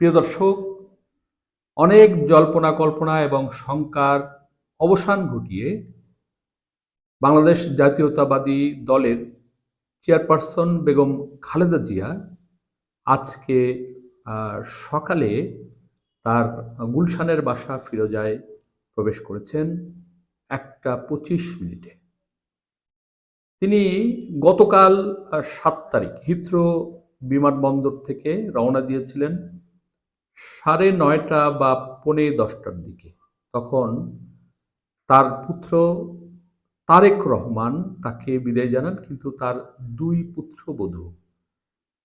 প্রিয় দর্শক, অনেক জল্পনা কল্পনা এবং শঙ্কার অবসান ঘটিয়ে বাংলাদেশ জাতীয়তাবাদী দলের চেয়ারপারসন বেগম খালেদা জিয়া আজকে সকালে তার গুলশানের বাসা ফিরোজায় প্রবেশ করেছেন একটা পঁচিশ মিনিটে। তিনি গতকাল সাত তারিখ হিথ্রো বিমানবন্দর থেকে রওনা দিয়েছিলেন। সাড়ে নয়টা বা পৌনে দশটার দিকে। তখন তার পুত্র তারেক রহমান তাকে বিদায় জানান কিন্তু তার দুই পুত্রবধূ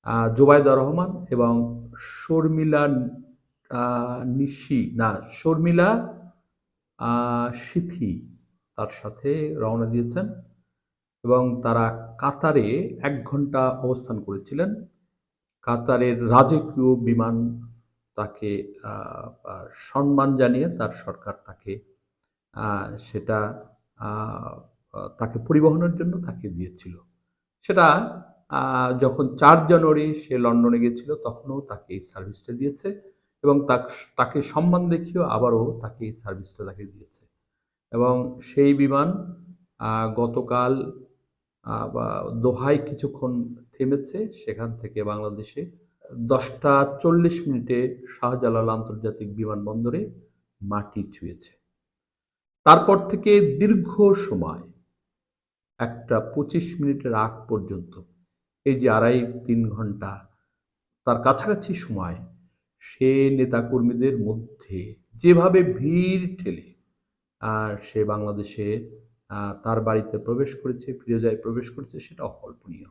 আহ, জোবায়দা রহমান এবং শর্মিলা নিশি না শর্মিলা সিথি তার সাথে রওনা দিয়েছেন এবং তারা কাতারে এক ঘণ্টা অবস্থান করেছিলেন। কাতারের রাজকীয় বিমান তাকে সম্মান জানিয়ে তার সরকার তাকে সেটা তাকে পরিবহনের জন্য তাকে দিয়েছিল। সেটা যখন চার জানুয়ারি সে লন্ডনে গিয়েছিল তখনও তাকে এই সার্ভিসটা দিয়েছে এবং তাক- তাকে সম্মান দেখিয়েও আবারও তাকে এই সার্ভিসটা তাকে দিয়েছে। এবং সেই বিমান গতকাল বা, দোহায় কিছুক্ষণ থেমেছে, সেখান থেকে বাংলাদেশে দশটা চল্লিশ মিনিটে শাহজালাল আন্তর্জাতিক বিমানবন্দরে মাটি ছুঁয়েছে। তারপর থেকে দীর্ঘ সময়, একটা পঁচিশ মিনিটের আগ পর্যন্ত, এই যে আড়াই তিন ঘণ্টা, তার কাছাকাছি সময়, সে নেতাকর্মীদের মধ্যে যেভাবে ভিড় ঠেলে, আর সে বাংলাদেশে তার বাড়িতে প্রবেশ করেছে, ফিরোজায় প্রবেশ করেছে সেটা অকল্পনীয়।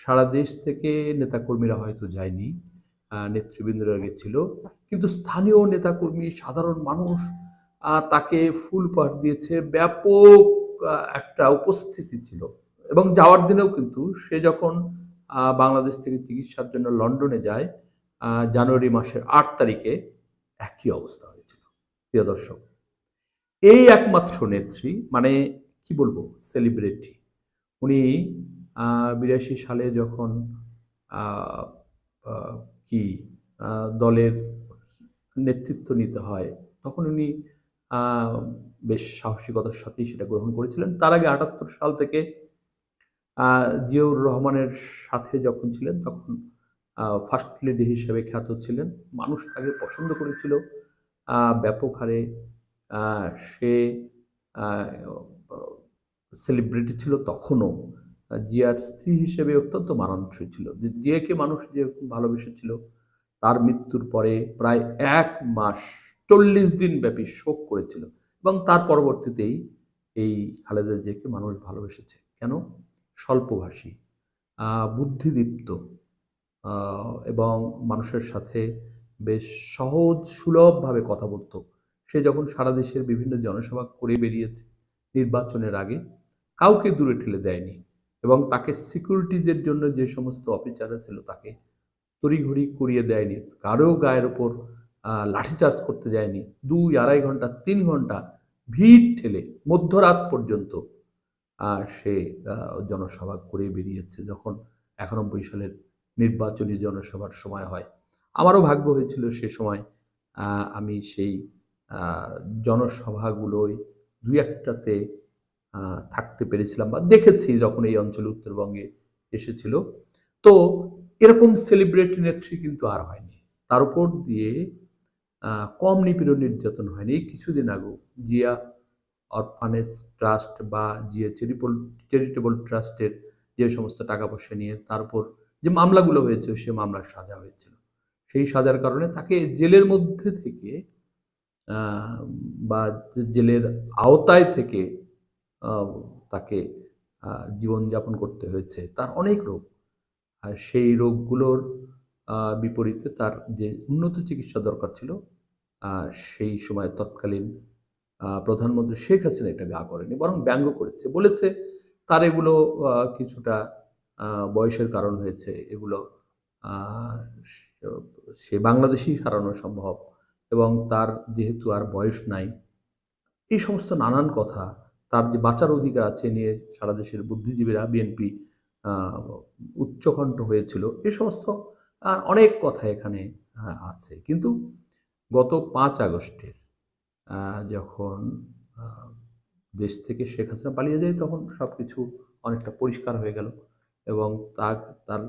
সারা দেশ থেকে নেতাকর্মীরা হয়তো যায়নি নেতৃবৃন্দরা গেছিল। কিন্তু স্থানীয় নেতাকর্মী, সাধারণ মানুষ তাকে ফুল পাঠ দিয়েছে। ব্যাপক একটা উপস্থিতি ছিল। এবং যাওয়ার দিনেও কিন্তু সে যখন বাংলাদেশ থেকে চিকিৎসার জন্য লন্ডনে যায় জানুয়ারি মাসের আট তারিখে একই অবস্থা হয়েছিল। প্রিয় দর্শক, এই একমাত্র নেত্রী মানে কি বলব সেলিব্রিটি উনি বিরাশি সালে যখন কি দলের নেতৃত্ব নিতে হয়, তখন উনি বেশ সাহসিকতার সাথেই সেটা গ্রহণ করেছিলেন। তার আগে আটাত্তর সাল থেকে জিয়াউর রহমানের সাথে যখন ছিলেন, তখন ফার্স্ট লেডি হিসেবে খ্যাত ছিলেন। মানুষ তাকে পছন্দ করেছিল। ব্যাপক হারে সে সেলিব্রিটি ছিল তখনও। জিয়ার স্ত্রী হিসেবে অত্যন্ত মানানসই ছিল। যে জিয়াকে মানুষ যে ভালোবেসেছিল, তার মৃত্যুর পরে প্রায় এক মাস চল্লিশ দিন ব্যাপী শোক করেছিল এবং তার পরবর্তীতেই এই খালেদা জিয়াকে মানুষ ভালোবেসেছে। কেন? স্বল্পভাষী বুদ্ধিদীপ্ত এবং মানুষের সাথে বেশ সহজ, সুলভভাবে কথা বলতো। সে যখন সারা দেশের বিভিন্ন জনসভা করে বেরিয়েছে নির্বাচনের আগে, কাউকে দূরে ঠেলে দেয়নি। এবং তাকে সিকিউরিটিজের জন্য যে সমস্ত অফিসাররা ছিল তাকে তড়িঘড়ি করিয়ে দেয়নি কারও গায়ের ওপর লাঠিচার্জ করতে যায়নি। দুই আড়াই ঘণ্টা তিন ঘণ্টা ভিড় ঠেলে মধ্যরাত পর্যন্ত সে জনসভা করে বেরিয়েছে যখন একানব্বই সালের নির্বাচনী জনসভার সময় হয়। আমারও ভাগ্য হয়েছিল সে সময় আমি সেই আহ, জনসভাগুলোয় দুই একটাতে থাকতে পেরেছিলাম বা দেখেছি যখন এই অঞ্চলে উত্তরবঙ্গে এসেছিল। তো এরকম সেলিব্রিটি নেত্রী কিন্তু আর হয়নি। তার উপর দিয়ে কম নিপীড়ন নির্যাতন হয়নি। এই কিছুদিন আগেও জিয়া অরফানেজ ট্রাস্ট বা জিয়া চ্যারিটেবল চ্যারিটেবল ট্রাস্টের যে সমস্ত টাকা পয়সা নিয়ে তার উপর যে মামলাগুলো হয়েছে, সে মামলার সাজা হয়েছিল। সেই সাজার কারণে তাকে জেলের মধ্যে থেকে বা জেলের আওতায় থেকে তাকে জীবনযাপন করতে হয়েছে। তার অনেক রোগ। আর সেই রোগগুলোর বিপরীতে তার যে উন্নত চিকিৎসা দরকার ছিল সেই সময় তৎকালীন প্রধানমন্ত্রী শেখ হাসিনা এটা গা করেনি বরং ব্যঙ্গ করেছে। বলেছে, তার এগুলো কিছুটা বয়সের কারণ হয়েছে। এগুলো সে বাংলাদেশেই সারানো সম্ভব এবং তার যেহেতু আর বয়স নাই। এই সমস্ত নানান কথা তার যে বাঁচার অধিকার আছে নিয়ে সারা দেশের বুদ্ধিজীবীরা বিএনপি উচ্চকণ্ঠ হয়েছিল। এ সমস্ত আহ, অনেক কথা এখানে আছে। কিন্তু গত পাঁচ আগস্টের যখন দেশ থেকে শেখ হাসিনা পালিয়ে যায় তখন সব কিছু অনেকটা পরিষ্কার হয়ে গেল এবং তার তার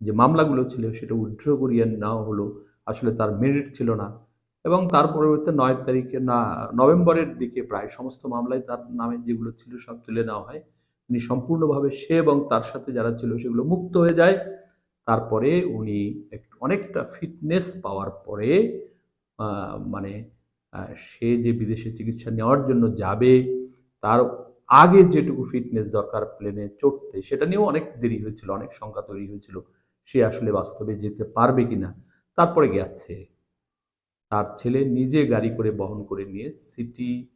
যে মামলাগুলো ছিল সেটা উইথড্র করিয়ে নেওয়া হলো। আসলে তার মেরিট ছিল না। এবং তার পরবর্তীতে নয় তারিখে না, নভেম্বরের দিকে প্রায় সমস্ত মামলায় তার নামে যেগুলো ছিল সব তুলে নেওয়া হয়। উনি সম্পূর্ণভাবে সে এবং তার সাথে যারা ছিল সেগুলো মুক্ত হয়ে যায়। তারপরে উনি একটু অনেকটা ফিটনেস পাওয়ার পরে মানে সে যে বিদেশে চিকিৎসা নেওয়ার জন্য যাবে, তার আগে যেটুকু ফিটনেস দরকার প্লেনে চড়তে, সেটা নিয়েও অনেক দেরি হয়েছিল, অনেক শঙ্কা তৈরি হয়েছিল। সে আসলে বাস্তবে যেতে পারবে কিনা, তারপরে গেছে। তার ছেলে নিজে গাড়ি করে বহন করে নিয়ে সিটি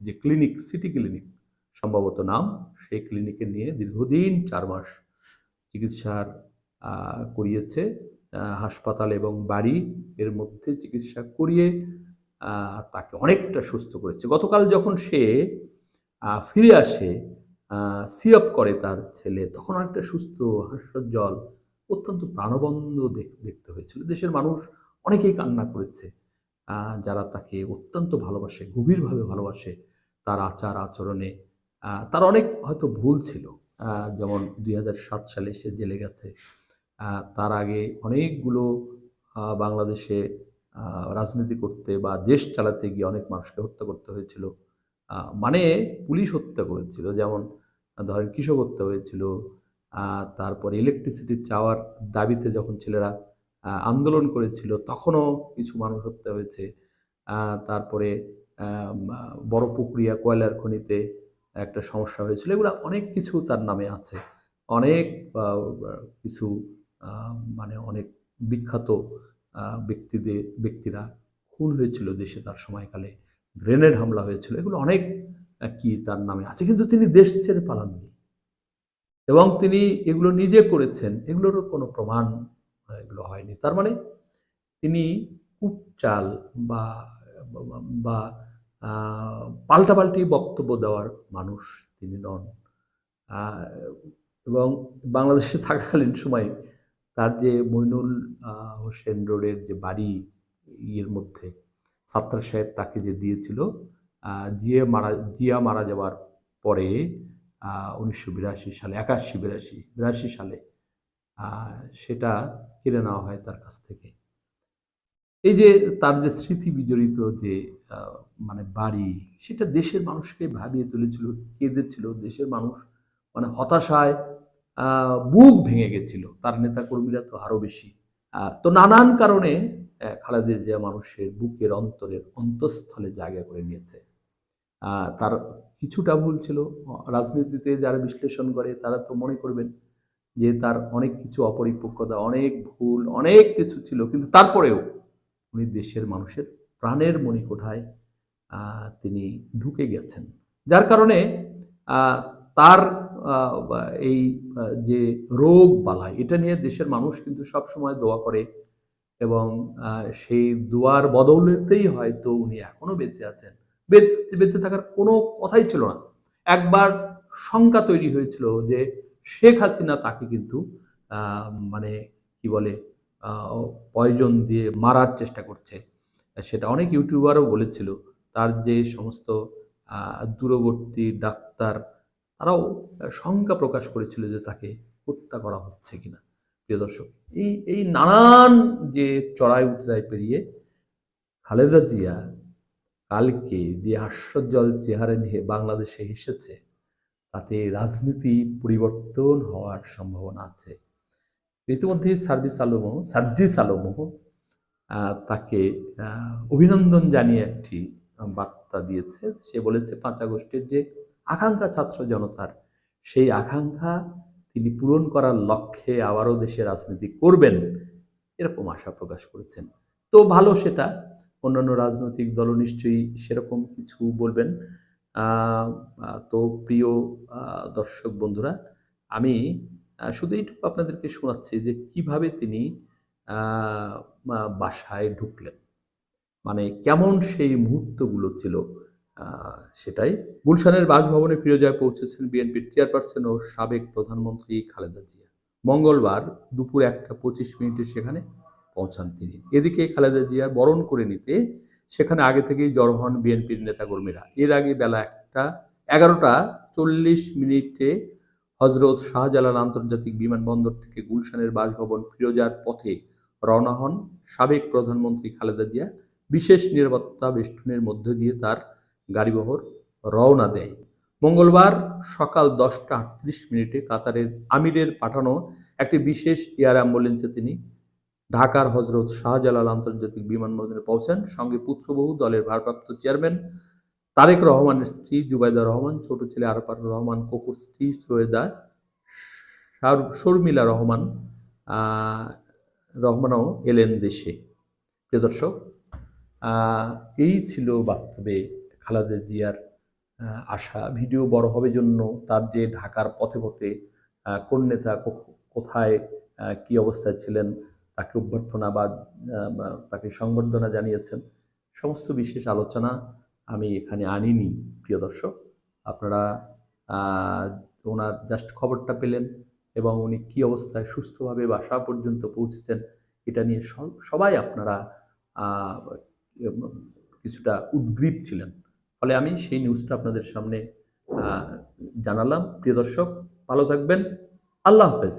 যে ক্লিনিক, সিটি ক্লিনিক, সম্ভবত নাম, সেই ক্লিনিকে নিয়ে দীর্ঘদিন চার মাস চিকিৎসার করিয়েছে হাসপাতাল এবং বাড়ি এর মধ্যে চিকিৎসা করিয়ে তাকে অনেকটা সুস্থ করেছে। গতকাল যখন সে ফিরে আসে সি আপ করে তার ছেলে, তখন অনেকটা সুস্থ, হাস্যোজ্জ্বল, অত্যন্ত প্রাণবন্ধ দেখ- দেখতে হয়েছিল। দেশের মানুষ অনেকেই কান্না করেছে। যারা তাকে অত্যন্ত ভালোবাসে, গভীরভাবে ভালোবাসে, তার আচার আচরণে তার অনেক হয়তো ভুল ছিল। যেমন দুই সালে সে জেলে গেছে। তার আগে অনেকগুলো বাংলাদেশে রাজনীতি করতে বা দেশ চালাতে গিয়ে অনেক মানুষকে হত্যা করতে হয়েছিল। মানে পুলিশ হত্যা করেছিল। যেমন, ধরেন কৃষক হত্যা হয়েছিল। তারপর ইলেকট্রিসিটি চাওয়ার দাবিতে যখন ছেলেরা আন্দোলন করেছিল, তখনও কিছু মানুষ হত্যা হয়েছে। তারপরে বড় পুকুরিয়া কয়লার খনিতে একটা সমস্যা হয়েছিল। এগুলো অনেক কিছু তার নামে আছে। অনেক কিছু মানে অনেক বিখ্যাত ব্যক্তিদের ব্যক্তিরা খুন হয়েছিল দেশে তার সময়কালে। গ্রেনেড হামলা হয়েছিল। এগুলো অনেক কি তার নামে আছে। কিন্তু তিনি দেশ ছেড়ে পালাননি। এবং তিনি এগুলো নিজে করেছেন। এগুলোরও কোনো প্রমাণ এগুলো হয়নি। তার মানে তিনি কুটচাল বা বা পাল্টাপাল্টি বক্তব্য দেওয়ার মানুষ তিনি নন। এবং বাংলাদেশে থাকাকালীন সময় তার যে মইনুল হোসেন রোডের যে বাড়ি ইয়ের মধ্যে সাত্তার সাহেব তাকে যে দিয়েছিল জিয়া মারা জিয়া মারা যাওয়ার পরে উনিশশো বিরাশি সালে, একাশি বিরাশি বিরাশি সালে সেটা কেড়ে নেওয়া হয় তার কাছ থেকে। এই যে তার যে স্মৃতি বিজড়িত যে মানে বাড়ি, সেটা দেশের মানুষকে ভাবিয়ে তুলেছিল, কেঁদেছিল। দেশের মানুষ মানে হতাশায় বুক ভেঙে গেছিল। তার নেতা কর্মীরা তো আরও বেশি। তো নানান কারণে খালেদা জিয়া মানুষের বুকের অন্তরের অন্তঃস্থলে জায়গা করে নিয়েছে। তার কিছুটা ভুল ছিল। রাজনীতিতে যারা বিশ্লেষণ করে, তারা তো মনে করবেন যে তার অনেক কিছু অপরিপক্কতা, অনেক ভুল, অনেক কিছু ছিল। কিন্তু তারপরেও উনি দেশের মানুষের প্রাণের মণিকোঠায় তিনি ঢুকে গেছেন। যার কারণে তার এই যে রোগ বালাই, এটা নিয়ে দেশের মানুষ কিন্তু সব সময় দোয়া করে এবং সেই দোয়ার বদৌলতেই হয়তো উনি এখনও বেঁচে আছেন। বেঁচে বেঁচে থাকার কোনো কথাই ছিল না। একবার শঙ্কা তৈরি হয়েছিল যে শেখ হাসিনা তাকে কিন্তু মানে কি বলে পয়জন দিয়ে মারার চেষ্টা করছে। সেটা অনেক ইউটিউবারও বলেছিল, তার যে সমস্ত দূরবর্তী ডাক্তার, তারাও শঙ্কা প্রকাশ করেছিল যে তাকে হত্যা করা হচ্ছে কিনা। প্রিয় দর্শক, এই এই নানান যে চড়াই উতরাই পেরিয়ে খালেদা জিয়া কালকে যে হাস্যজ্জ্বল চেহারা নিয়ে বাংলাদেশে এসেছে তাতে রাজনীতি পরিবর্তন হওয়ার সম্ভাবনা আছে। ইতিমধ্যে সার্ভিস আলমও সার্জিস আলমও তাকে অভিনন্দন জানিয়ে একটি বার্তা দিয়েছে। সে বলেছে, পাঁচ আগস্টের যে আকাঙ্ক্ষা ছাত্র জনতার, সেই আকাঙ্ক্ষা তিনি পূরণ করার লক্ষ্যে আবারও দেশে রাজনীতি করবেন এরকম আশা প্রকাশ করেছেন। তো ভালো সেটা, অন্যান্য রাজনৈতিক দল নিশ্চয়ই সেরকম কিছু বলবেন। তো প্রিয় দর্শক বন্ধুরা, আমি শুধু এইটুকু আপনাদেরকে শোনাচ্ছি যে কীভাবে তিনি বাসায় ঢুকলেন। মানে কেমন সেই মুহূর্তগুলো ছিল সেটাই। গুলশানের বাসভবনে ফিরোজায় পৌঁছেছেন বিএনপির চেয়ারপারসন ও সাবেক প্রধানমন্ত্রী খালেদা জিয়া। মঙ্গলবার দুপুর একটা পঁচিশ মিনিটে সেখানে পৌঁছান তিনি। এদিকে খালেদা জিয়া বরণ করে নিতে সেখানে আগে থেকেই জড়ো হন বিএনপির নেতাকর্মীরা। এর আগে বেলা একটা, এগারোটা চল্লিশ মিনিটে হজরত শাহজালাল আন্তর্জাতিক বিমানবন্দর থেকে গুলশানের বাসভবন ফিরোজার পথে রওনা হন সাবেক প্রধানমন্ত্রী খালেদা জিয়া। বিশেষ নিরাপত্তা বেষ্টনের মধ্য দিয়ে তার গাড়িবহর রওনা দেয়। মঙ্গলবার সকাল দশটা আটত্রিশ মিনিটে কাতারের আমিরের পাঠানো একটি বিশেষ এয়ার অ্যাম্বুলেন্সে তিনি ঢাকার হজরত শাহজালাল আন্তর্জাতিক বিমানবন্দরে পৌঁছান। সঙ্গে পুত্রবহু দলের ভারপ্রাপ্ত চেয়ারম্যান তারেক রহমানের স্ত্রী জুবাইদা রহমান, ছোট ছেলে আরফার রহমান, ককুর স্ত্রী সৈয়দা শর্মিলা রহমান রহমানও এলেন দেশে। প্রিয় দর্শক এই ছিল বাস্তবে খালেদা জিয়ার আশা। ভিডিও বড় হবে জন্য তার যে ঢাকার পথে পথে কোন নেতা কোথায় কি অবস্থায় ছিলেন তাকে অভ্যর্থনা বা তাকে সংবর্ধনা জানিয়েছেন। সমস্ত বিশেষ আলোচনা আমি এখানে আনিনি, প্রিয় দর্শক। আপনারা ওনার জাস্ট খবরটা পেলেন এবং উনি কি অবস্থায় সুস্থভাবে বাসা পর্যন্ত পৌঁছেছেন, এটা নিয়ে সবাই আপনারা কিছুটা উদ্গ্রীব ছিলেন। ফলে আমি সেই নিউজটা আপনাদের সামনে জানালাম। প্রিয় দর্শক, ভালো থাকবেন। আল্লাহ হাফেজ।